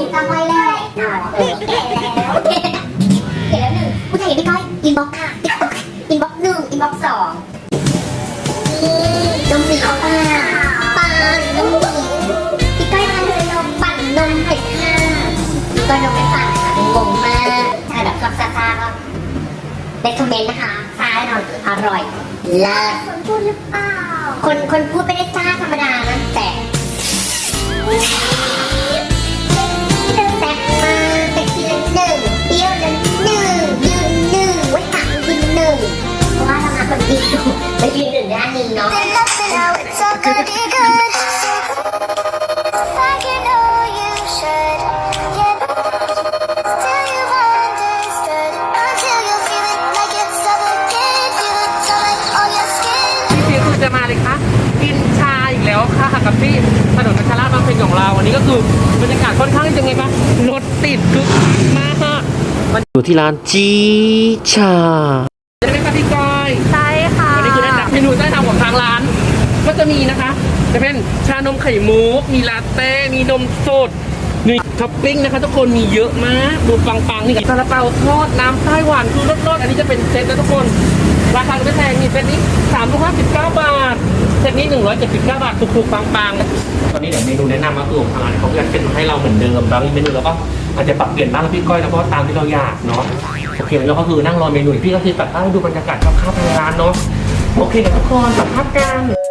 เนาะมันคือติดตามไว้แล้วเก๋แล้วแก่แล้วหนึ่งผู้ชายไม่ก้อยอินบ็อกค่ะอินบ็อกหนึ่งอินบ็อกสองนมหมีเอาป่าป่านมหมีพี่ก้อยทำเลยเราปั่นนมเผ็ดค่ะพี่ก้อยนมไม่ปั่นค่ะงงมากถ้าแบบชอบซาซาก็เรคคอมเมนต์นะคะซาแน่นอนอร่อยเลิศคนพูดหรือเปล่า คนคนพูดไม่ได้ซาธรรมดานะแต่ เรามาคนเดียวมายืนหนึ่งด้านหนึ่งเนาะ It's all gonna be good. Like you know you should. Yeah. Still you understood. Until you feel it like it's suffocating. Feel it all like on your skin. พี่ฟิวคือจะมาเลยคะกินชาอีกแล้วค่ะกับที่ถนนพัชราบางเพลงของเราวันนี้ก็คือบรรยากาศค่อนข้างจะไงปะรถติดคึกคักมากมันอยู่ที่ร้านจีชา ก็จะมีนะคะ จะเป็นชานมไข่มุก มีลาเต้ มีนมสดมีท็อปปิ้งนะคะทุกคนมีเยอะมากดูปังๆนี่กับซาลาเปาทอดน้ำไต้หวันคือรสๆอันนี้จะเป็นเซตนะทุกคน ราคาไม่แพงมีเซตนี้3 5 9บาทเซตนี้179บาทถูกๆปังๆตอนนี้เดี๋ยวเมนูแนะนำก็คือของทางร้านเขาจะเป็นให้เราเหมือนเดิมบางเมนูเราก็อาจจะปรับเปลี่ยนบ้างพี่ก้อยแล้วก็ตามที่เราอยากเนาะโอเคแล้วก็คือนั่งรอเมนูพี่ก็คือตัดภาพให้ดูบรรยากาศคร่าวๆทางร้านเนาะโอเคเดี๋ยวทุกคนตัดภาพกัน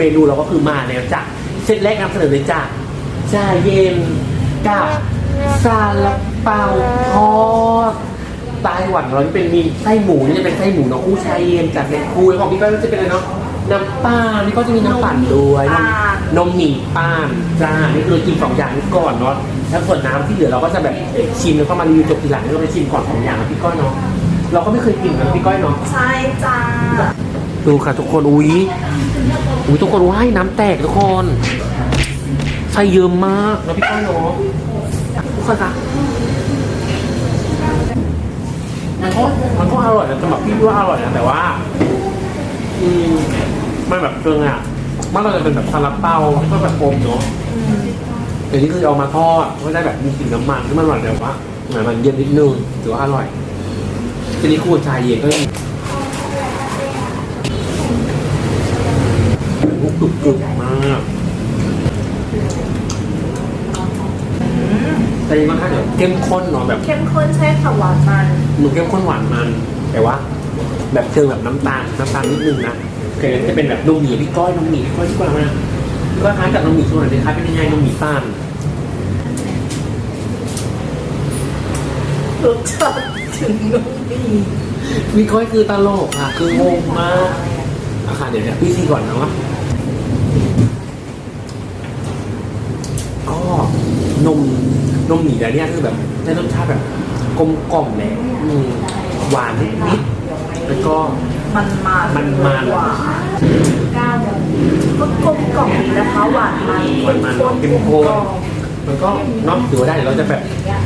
เมนูเราก็คือมาแล้วจ้ะเซตแรกนำเสนอเลยจ้ะชาเย็นกับซาลาเปาทอดไต้หวันเราที่เป็นมีไส้หมูนี่จะเป็นไส้หมูเนาะคู่ชาเย็นจากเม็ดคูของพี่ก็จะเป็นอะไรเนาะน้ำป้านนี่ก็จะมีน้ำปั่นด้วยนมนมหมี่ป้านจ้านี่คือกินสองอย่างนี้ก่อนเนาะแล้วส่วนน้ำที่เหลือเราก็จะแบบชิมแล้วก็มารีวิวจบทีหลังนี่เราไปชิมก่อนสองอย่างนะพี่ก้อยเนาะเราก็ไม่เคยกินนะพี่ก้อยเนาะใช่จ้าดูค่ะทุกคนอุ้ย อุ้ยทุกคนว้ายน้ำแตกทุกคนใส่เยอะมากแล้วพี่ก้อยเนาะทุกคนคะมันก็มันก็อร่อยนะสำหรับพี่ว่าอร่อยนะแต่ว่า อืมมันแบบเกินอะมันเราจะเป็นแบบซาลาเปาที่ก็แบบโอมเนาะเดี๋ยวนี้คือเอามาทอดก็ได้แบบมีกลิ่นน้ำมันที่มันหวานแต่ว่าเหมือนมันเย็นนิดนึงถือว่าอร่อยทีนี้คู่ชายเย็นก็ ยังมุกกรุบกรุบมากแต่ยังค่อนข้างแบบเข้มข้นเนาะแบบเข้มข้นใช่ค่ะหวานมันหนูเข้มข้นหวานมัน แต่ว่า แบบเชิงแบบน้ำตาลน้ำตาลนิดนึงนะเคยจะเป็นแบบนมหมี่พี่ก้อยนมหมี่พี่ก้อยดีกว่ามาพี่ก้อยคล้ายกับนมหมี่ส่วนไหนคล้ายเป็นยังไงนมหมี่ป้านรสชาติถึงนุ่มดีพี่ก้อยคือตลกค่ะคืองงมากอาคารเดี๋ยวเนี่ยพี่ซีก่อนนะวะก็ นมนมหมี่แต่เนี่ยคือแบบได้รสชาติแบบกลมกล่อมแหละอืมหวานนิดนิดๆแล้วก็มันมันมันมันหวานก็กลมกล่อมดีนะคะหวานมันหวานมันเข้มข้น มันก็เนาะถือว่าได้เดี๋ยวเราจะแบบ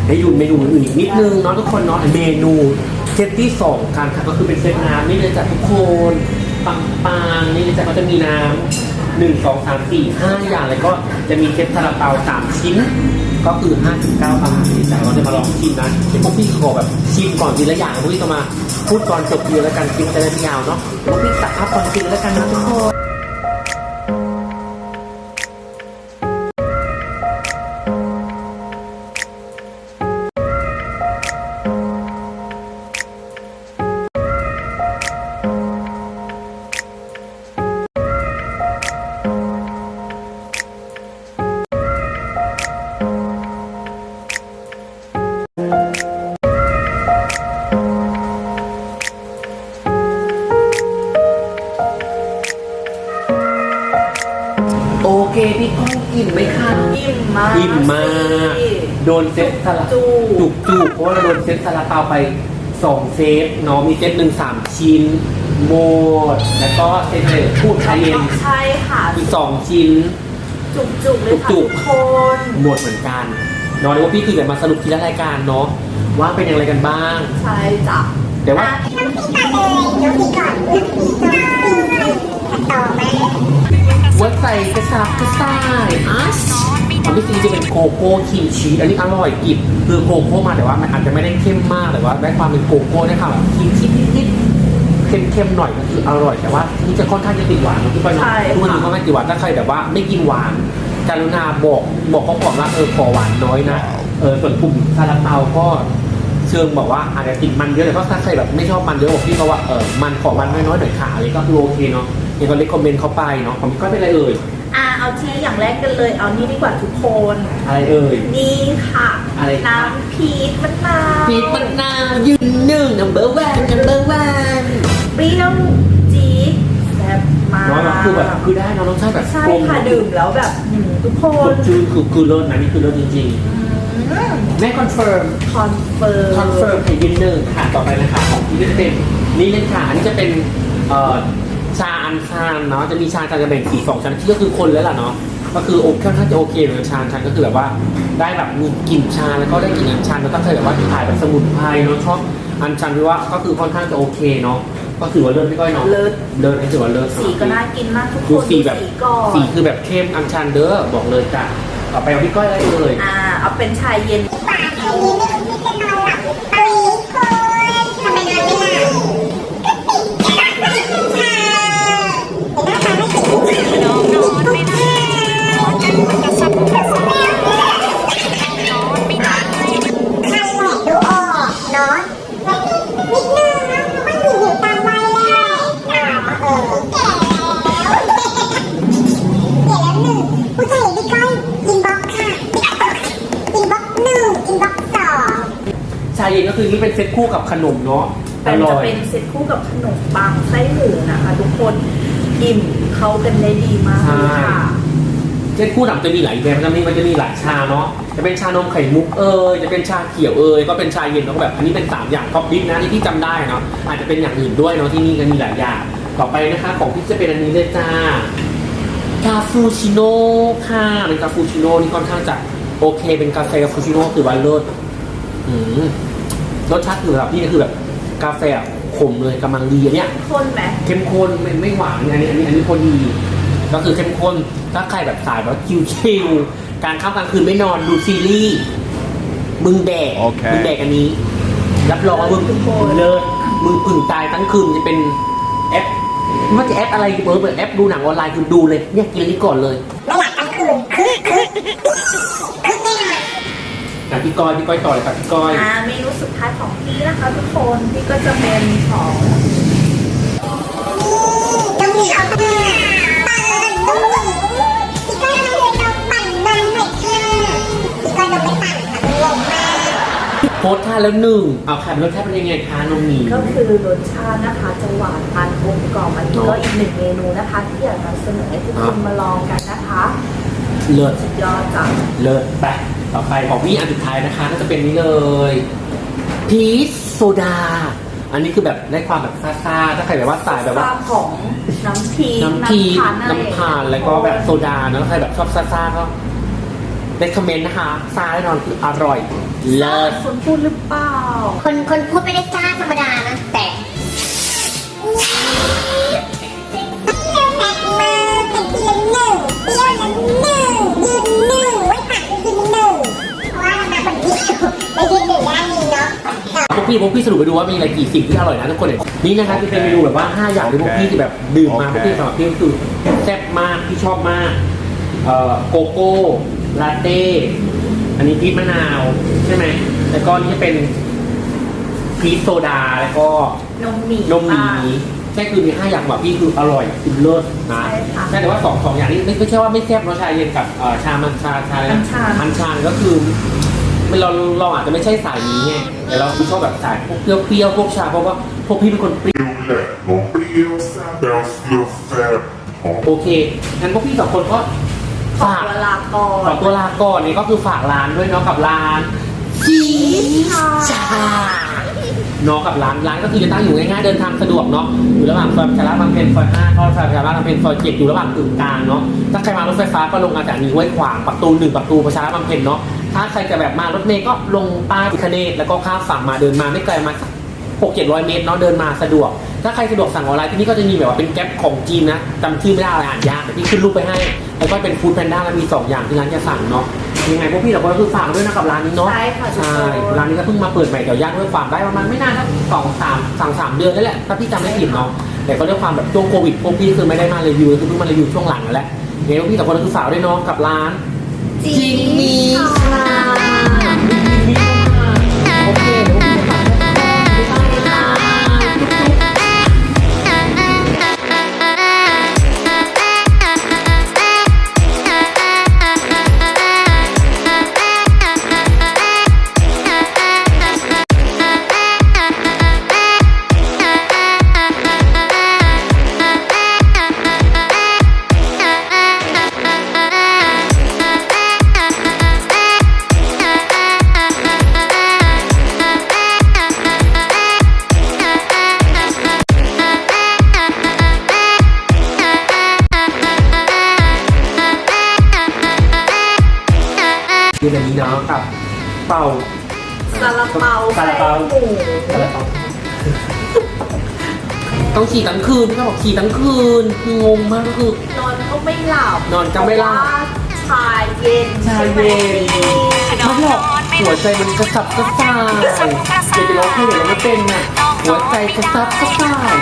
ให้ดูเมนูอื่นอีกนิดนึงเนาะทุกคนเนาะเมนูเซตที่สองกันค่ะก็คือเป็นเซตน้ำนี่เลยจ้ะทุกคนปังปังๆนี่เลยจ้ะก็จะมีน้ำ หนึ่งสองสามสี่ห้าอย่างเลยก็จะมีเซตซาลาเปาสามชิ้น ก็คือห้าสิบเก้าบาทแต่เราจะมาลองชิมนะเดี๋ยวพวกพี่ขอแบบชิมก่อนทีละอย่างพวกพี่จะมาพูดก่อนจบทีแล้วกันคลิปจะได้ไม่ยาวเนาะพวกพี่ตัดภาพก่อนกินแล้วกันนะทุกคน อิ่มมากอิ่มมากสิโดนเซ็ตสลัดจุกๆจุกจุกๆเพราะว่าเราโดนเซ็ตสลัดเปาไปสองเซตเนาะมีเซตหนึ่งสามชิ้นหมดแล้วก็เซตอะไรพูดไทยเย็นใช่ค่ะ อีกสองชิ้น จุกๆเลยค่ะจุทุกกๆคนหมดเหมือนกันเนาะเดี๋ยวว่าพี่คือแบบมาสรุปทีละรายการเนาะว่าเป็นอย่างไรกันบ้าง ใช่จ้ะเดี๋ยวว่า ใส่กระซับกระส่ายอัสอันที่ซีจะเป็นโกโก้ครีมชีสอันนี้อร่อยกริบคือโกโก้มาแต่ว่ามันอาจจะไม่ได้เข้มมากแต่ว่าได้ความเป็นโกโก้ได้ความแบบครีมชีสนิดๆเค็มๆหน่อยก็คืออร่อยแต่ว่านี่จะค่อนข้างจะติดหวานนะพี่ป้อยเนาะทุกคนนี้ก็ไม่ติดหวานถ้าใครแบบว่าไม่กินหวานกรุณาบอกบอกเขาก่อนว่าเออขอหวานน้อยนะเออส่วนกลุ่มซาลาเปาก็เชิงบอกว่าอาจจะติดมันเยอะแต่ก็ถ้าใครแบบไม่ชอบมันเยอะบอกพี่เขาว่าเออมันขอมันน้อยๆหน่อยขาอะไรก็คือโอเคเนาะ ยังก็เลคคอมเมนต์เขาไปเนาะของพี่ก้อยเป็นอะไรเอ่ย อ่าเอาที่อย่างแรกกันเลย เอานี่ดีกว่าทุกคน อะไรเอ่ย นี่ค่ะ อะไรคะน้ำพีชมะนาวพีชมะนาวยืนหนึ่ง number one number one เปรี้ยวจี๊ดแซ่บมากน้อยแบบคือแบบคือได้เนอะรสชาติแบบใช่กลมค่ะดื่มแล้วแบบหืมทุกคสนดชื่นคือคือเลิศนะนี่คือเลิศจริงๆแม่คอนเฟิร์ม คอนเฟิร์มคอนเฟิร์มให้ยืนหนึ่งค่ะต่อไปนะคะของพี่จะเป็นนี่เลยค่ะอันนี้จะเป็นเอ่อชาอันชานเนาะจะมีชาจะแบ่งสีสองชั้นที่ก็คือคนแล้วล่ะเนาะก็คือโอเคค่อนข้างจะโอเคเลยชาอันชันก็คือแบบว่าได้แบบมีกลิ่นชาแล้วก็ได้กลิ่นอันชันแล้วก็เคยแบบว่าถ่ายแบบสมุนไพรเนาะชอบอันชันที่ว่าก็คือค่อนข้างจะโอเคเนาะก็ถือว่าเลิศไม่ก้อยเนาะเลิศเลิศให้ถือว่าเลิศสีก็น่ากินมากทุกคนดูสีแบบสีก่อนสีคือแบบเข้มอันชันเด้อบอกเลยจ้ะต่อไปเอาพี่ก้อยอะไรเลยอ่าเอาเป็นชายเย็นปากใครนี้ไม่คุณพี่จะนอนหลับาเย็นก็คือนี่เป็นเซตคู่กับขนมเนาะอเป็นร่จะอย เป็นเซตคู่กับขนมปังไส้หมูนะคะ ทุกคนอิ่มเข้ากันได้ดีมากเลยค่ะเซตคู่หนังจะมีหลายแบบมันจะมีมันจะมีหลายชาเนาะจะเป็นชานมไข่มุกเอยจะเป็นชาเขียวเอยก็เป็นชาเย็นแล้วก็แบบอันนี้เป็นสามอย่างท็อปบิ๊กนะที่พี่จำได้เนาะอาจจะเป็นอย่างอื่นด้วยเนาะที่นี่ก็มีหลายอย่างต่อไปนะคะ ของพี่จะเป็นอันนี้เลยจ้ากาฟูชิโน่ค่ะเป็นกาฟูชิโน่นี่ค่อนข้างจะโอเค เป็นกาแฟกาฟูชิโน่คือวันเลิศอืม รสชาติคือแบบนี่คือแบบกาแฟอะขมเลยกำลังดีอันเนี้ย คนไหมเข้มข้นไม่ไม่หวานอันนี้อันนี้อันนี้พอดีก็คือเข้มข้นถ้าใครแบบสายแบบชิลๆการเข้ากลางคืนไม่นอนดูซีรีส์มึงแดกโอเค มึงแดกอันนี้ รับรองว่ามึงเลิศมึงผึ่งตายทั้งคืนจะเป็นแอปไม่ว่าจะแอปอะไรเปิดเปิดแอปดูหนังออนไลน์คือดูเลยเนี่ยกินอันนี้ก่อนเลย ไม่อยากกลางคืนคึกคึกคึกแน่นอน อะพี่ก้อยพี่ก้อยต่อเลยครับพี่ก้อยอ่าเมนูสุดท้ายของพี่นะคะทุกคนพี่ก็จะเป็นของต้องมีเอาค่ะปั่นนมพี่ก้อยทำไมเลยเราปั่นนมหน่อยค่ะพี่ก้อยนมไม่ปั่นค่ะงงมาก โพสท่าแล้วหนึ่งเอาค่ะรสชาติเป็นยังไงคะนมหมี ก็คือรสชาตินะคะจะหวานมันกลมกล่อมอันนี้ก็อีกหนึ่งเมนูนะคะ ที่อยากนำเสนอให้ทุกคนมาลองกันนะคะเลิศสุดยอดจัง เลิศไป ต่อไปของพี่อันสุดท้ายนะคะก็จะเป็นนี้เลยพีชโซดา อันนี้คือแบบได้ความแบบซ่าๆถ้าใครแบบว่าสายแบบว่าซของน้ำพีน้ำพีชอะไรน้ำผ่านแล้วก็แบบโซดานะแล้วใครแบบชอบซ่าๆก็เ e คอมเมนต์นะคะซ่าแน่นอนคืออร่อยเลิศคนพูดหรือเปล่า คนคนพูดไม่ได้จ้าธรรมดานะแต่แซ่บมากเป็นเพียงหนึ่ง พวกพี่พวกพี่สรุปไปดูว่ามีอะไรกี่สิ่งที่อร่อยนะทุกคนเนี่ยนี่นะคะที่เป็นเมนูแบบว่าห้าอย่างที่พวกพี่ที่แบบดื่มมาพวกพี่สำหรับพี่ก็คือแซ่บมากพี่ชอบมากเอ่อโกโก้ลาเต้อันนี้พีชมะนาวใช่ไหมแล้วก็นี่จะเป็นพีชโซดาแล้วก็นมหมีนมหมีใช่คือมีห้าอย่างแบบพี่คืออร่อยคือเลิศนะใช่ค่ะใช่แต่ว่าสองสองอย่างนี้ไม่ไม่ใช่ว่าไม่แซ่บเนาะชาเย็นกับเอ่อชามันชาชาอะไรอันะญชัน อันชานก็คือ มันเราเราอาจจะไม่ใช่สายนี้ไงแต่เราชอบแบบสายพวกเปรี้ยวๆพวกชาเพราะว่าพวกพี่เป็นคนเปรี้ยว eu lhe não prio, Deus lhe fé. โอเคงั้นพวกพี่สองคนก็ขอฝากเวลาก่อขอนตัวลาก่อนนี่ก็คือฝากร้านด้วยเนาะกับร้านจีชา เนาะกับร้านร้านก็คือจะตั้งอยู่ง่ายๆเดินทางสะดวกเนาะอยู่ระหว่างซอยประชาราษฎร์บางเพนซอยห้าเข้าซอยประชาราษฎร์บางเพนซอยเจ็ดอยู่ระหว่างกึ่งกลางเนาะถ้าใครมารถไฟฟ้าก็ลงมาจากนี้ห้วยขวางประตูหนึ่งประตูประชาราษฎร์บางเพนเนาะ ถ้าใครจะแบบมารถเมย์ก็ลงใต้พิคเนตแล้วก็ข้ามฝั่งมาเดินมาไม่ไกลมาสักหกเจ็ดร้อยเมตรเนาะเดินมาสะดวก ถ้าใครสะดวกสั่งออนไลน์ที่นี่ก็จะมีแบบว่าเป็นแก๊ปของจีนนะจำชื่อไม่ได้อะไรอ่านยากแต่พี่ขึ้นรูปไปให้แล้วก็เป็นฟู้ดแพนด้าแล้วมีสองอย่างที่ร้านจะสั่งเนาะยังไงพวกพี่เราก็คือฝากด้วยนะกับร้านนี้เนาะใช่ค่ะใช่ร้านนี้ก็เพิ่งมาเปิดใหม่เดี๋ยวย่างด้วยฝากได้ประมาณไม่นานครับสองสามสั่งสามเดือนนั่แหละถ้าพี่จำไม่ผิดเนาะแต่ก็ด้วยความแบบช่วงโควิดพวกพี่คือไม่ได้มารีวิวคือเพิ่งมารีวิวช่วงหลังนั่นแหละเดี๋ยวพวกพี่แต่คนก็คือฝากด้วยเนาะกับร้าน คืออันนี้เนาะกับเป่าซาลาเปาซาลาเปาไส้หมูซาลาเปาต้องขี่ทั้งคืนพี่ก็บอกขี่ทั้งคืนคืองงมากก็คือนอนก็ไม่หลับนอนก็ไม่หลับเพราะว่าชาเย็นชาเย็นไม่หรอกหัวใจมันกระสับกระส่ายเดี๋ยวจะร้องเพลงเดี๋ยวเราไม่เป็นน่ะหัวใจกระสับกระส่าย